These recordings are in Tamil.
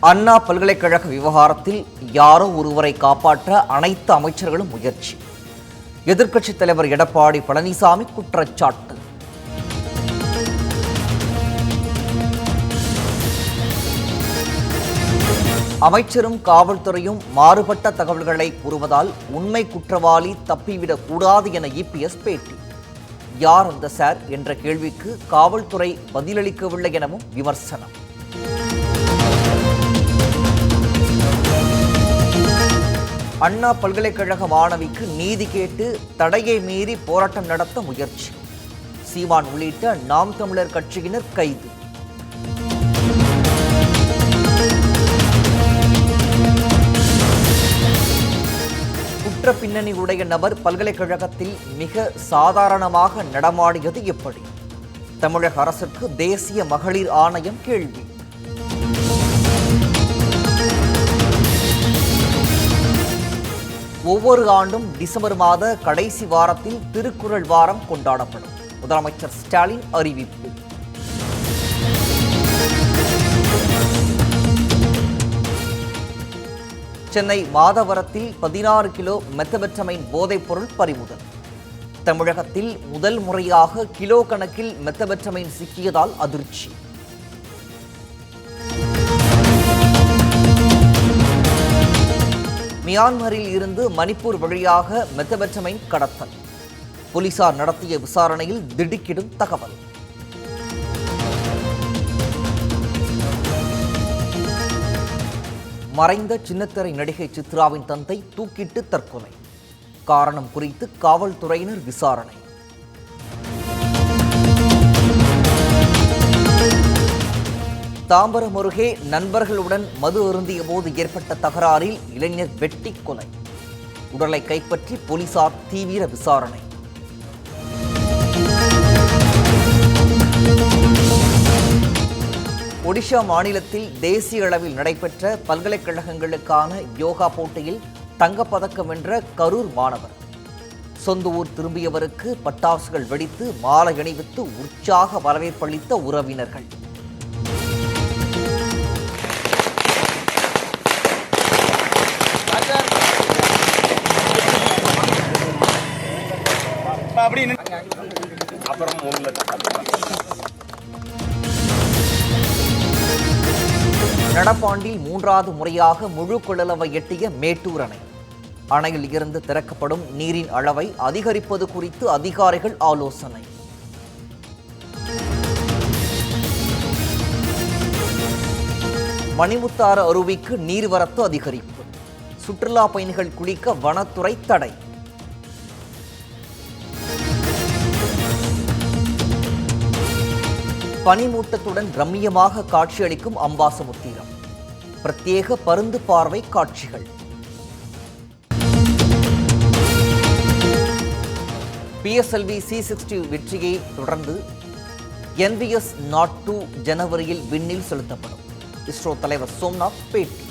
அண்ணா பல்கலைக்கழக விவகாரத்தில் யாரோ ஒருவரை காப்பாற்ற அனைத்து அமைச்சர்களும் முயற்சி. எதிர்க்கட்சித் தலைவர் எடப்பாடி பழனிசாமி குற்றச்சாட்டு. அமைச்சரும் காவல்துறையும் மாறுபட்ட தகவல்களை கூறுவதால் உண்மை குற்றவாளி தப்பிவிடக் கூடாது என இபிஎஸ் பேட்டி. யார் அந்த சார்? என்ற கேள்விக்கு காவல்துறை பதிலளிக்கவில்லை எனவும் விமர்சனம். அண்ணா பல்கலைக்கழக மாணவிக்கு நீதி கேட்டு தடையை மீறி போராட்டம் நடத்த முயற்சி. சீமான் உள்ளிட்ட நாம் தமிழர் கட்சியினர் கைது. குற்ற பின்னணி உடைய நபர் பல்கலைக்கழகத்தில் மிக சாதாரணமாக நடமாடியது எப்படி? தமிழக அரசுக்கு தேசிய மகளிர் ஆணையம் கேள்வி. ஒவ்வொரு ஆண்டும் டிசம்பர் மாத கடைசி வாரத்தில் திருக்குறள் வாரம் கொண்டாடப்படும். முதலமைச்சர் ஸ்டாலின் அறிவிப்பு. சென்னை மாதவரத்தில் பதினாறு கிலோ மெத்தபெட்டமைன் போதைப்பொருள் பறிமுதல். தமிழகத்தில் முதல் முறையாக கிலோ கணக்கில் மெத்தபெட்டமைன் சிக்கியதால் அதிர்ச்சி. மியான்மரில் இருந்து மணிப்பூர் வழியாக மெத்தபெட்டமைன் கடத்தல். போலீசார் நடத்திய விசாரணையில் திடுக்கிடும் தகவல். மறைந்த சின்னத்திரை நடிகை சித்ராவின் தந்தை தூக்கிட்டு தற்கொலை. காரணம் குறித்து காவல்துறையினர் விசாரணை. தாம்பரம் அருகே நண்பர்களுடன் மது அருந்திய போது ஏற்பட்ட தகராறில் இளைஞர் வெட்டி கொலை. உடலை கைப்பற்றி போலீசார் தீவிர விசாரணை. ஒடிஷா மாநிலத்தில் தேசிய அளவில் நடைபெற்ற பல்கலைக்கழகங்களுக்கான யோகா போட்டியில் தங்கப்பதக்கம் வென்ற கரூர் மாணவர். சொந்த ஊர் திரும்பியவருக்கு பட்டாசுகள் வெடித்து மாலை அணிவித்து உற்சாக வரவேற்பளித்த உறவினர்கள். அப்படி நின்னு- அப்புறம் நடப்பாண்டில் மூன்றாவது முறையாக முழு கொள்ளளவை எட்டிய மேட்டூர் அணை. அணையில் இருந்து திறக்கப்படும் நீரின் அளவை அதிகரிப்பது குறித்து அதிகாரிகள் ஆலோசனை. மணிமுத்தாறு அருவிக்கு நீர்வரத்து அதிகரிப்பு. சுற்றுலா பயணிகள் குளிக்க வனத்துறை தடை. பனிமூட்டத்துடன் ரம்மியமாக காட்சியளிக்கும் அம்பாசமுத்திரம். பிரத்யேக பருந்து பார்வை காட்சிகள். பிஎஸ்எல்வி சி சிக்ஸ்டி வெற்றியை தொடர்ந்து என்விஎஸ் நாட் டூ ஜனவரியில் விண்ணில் செலுத்தப்படும். இஸ்ரோ தலைவர் சோம்நாத் பேட்டி.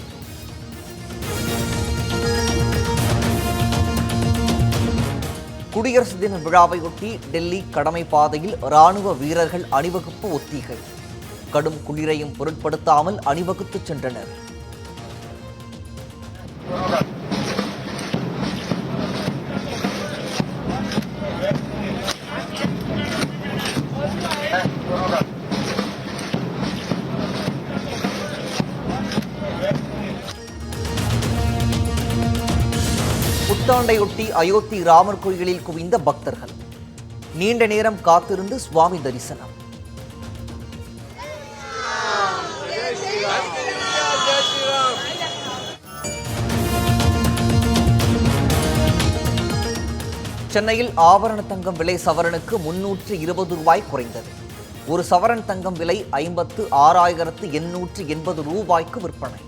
குடியரசு தின விழாவையொட்டி டெல்லி கடமை பாதையில் ராணுவ வீரர்கள் அணிவகுப்பு ஒத்திகை. கடும் குளிரையும் பொருட்படுத்தாமல் அணிவகுத்துச் சென்றனர். புத்தாண்டையொட்டி அயோத்தி ராமர் கோயிலில் குவிந்த பக்தர்கள். நீண்ட நேரம் காத்திருந்து சுவாமி தரிசனம். சென்னையில் ஆபரண தங்கம் விலை சவரனுக்கு முன்னூற்று இருபது ரூபாய் குறைந்தது. ஒரு சவரன் தங்கம் விலை ஐம்பத்து ஆறாயிரத்து எண்ணூற்று எண்பது ரூபாய்க்கு விற்பனை.